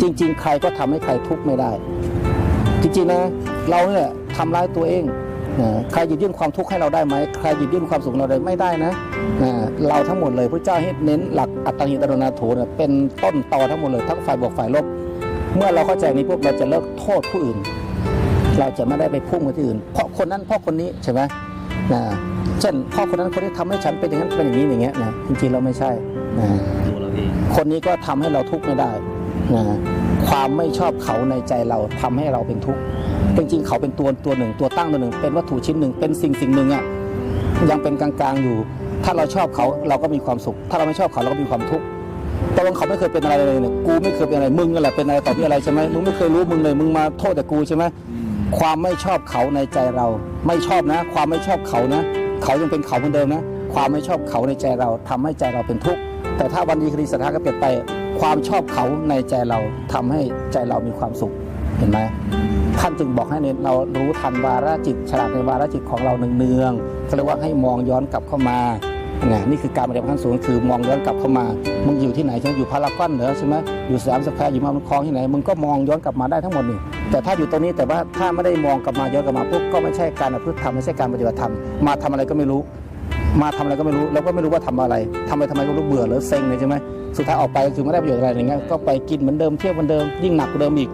จริง ๆ ใครก็ทำให้ใครทุกข์ไม่ได้ จริงๆนะเราเนี่ยทำร้ายตัวเองนะใครหยิบยื่นความทุกข์ให้เราได้ไหมใครหยิบยื่นความสุขเราได้ไม่ได้นะนะเราทั้งหมดเลยพระเจ้าให้เน้นหลักอัตตาหิตโรนาโถเนี่ยเป็นต้นตอทั้งหมดเลยทั้งฝ่ายบวกฝ่ายลบ เมื่อเราเข้าใจนี้ปุ๊บเราจะเลิกโทษผู้อื่น เราจะไม่ได้ไปพุ่งไปที่อื่น เพราะคนนั้นเพราะคนนี้ใช่ไหมนะเช่นพ่อคนนั้นคนนี้ทำให้ฉันเป็นอย่างนั้นเป็นอย่างนี้อย่างเงี้ยนะจริงๆเราไม่ใช่นะดูแล้วพี่คนนี้ก็ทำให้เราทุกข์ไม่ได้ นะความไม่ชอบเขาในใจเราทำให้เราเป็นทุกข์จริงๆเขาเป็นตัวตัวหนึ่ง ตัวตั้งตัวหนึ่ง เป็นวัตถุชิ้นหนึ่งเป็นสิ่งสิ่งหนึ่งอะยังเป็นกลางๆอยู่ ถ้าเราชอบเขาเราก็มีความสุข ถ้าเราไม่ชอบเขาเราก็มีความทุกข์ตกลงเขาไม่เคยเป็นอะไรเลยเนี่ยกูไม่เคยเป็นอะไรมึงนั่นแหละเป็นอะไรต่อที่อะไรใช่ไหมมึงไม่เคยรู้มึงเลยมึงมาโทษแต่กูใช่ไหมความไม่ชอบเขาในใจเรา ไม่ชอบนะ ความไม่ชอบเขานะ เขายังเป็นเขาเหมือนเดิมนะ ความไม่ชอบเขาในใจเราทำให้ใจเราเป็นทุกข์แต่ถ้าวันดีคดีสถานก็เปลี่ยนไป ความชอบเขาในใจเราทำให้ใจเรามีความสุขเห็นไหมท่านจึงบอกให้เรารู้ทันวาระจิตฉลาดในวาระจิตของเราเนืองๆเขาเรียกว่าให้มองย้อนกลับเข้ามานี่นี่คือการปฏิบัติขั้นสูงคือมองย้อนกลับเข้ามา มึงอยู่ที่ไหนใช่ไหมอยู่พารากอนเหรอใช่ไหมอยู่สยามสแควร์อยู่มาบุญคลองที่ไหนมึงก็มองย้อนกลับมาได้ทั้งหมดนี่แต่ถ้าอยู่ตรงนี้แต่ว่าถ้าไม่ได้มองกลับมาย้อนกลับมาปุ๊บก็ไม่ใช่การประพฤติธรรมไม่ใช่การปฏิบัติธรรมมาทำอะไรก็ไม่รู้ มาทำอะไรก็ไม่รู้แล้วก็ไม่รู้ว่าทำอะไรทำไปทำไมก็รู้เบื่อหรือเซ็งเลยใช่ไหมสุดท้ายออกไปก็คือไม่ได้ประโยชน์อะไรอย่างเงี้ยก็ไปกินเหมือนเดิมเที่ยวเหมือนเดิมยิ่งหนักกว่าเดิมอีก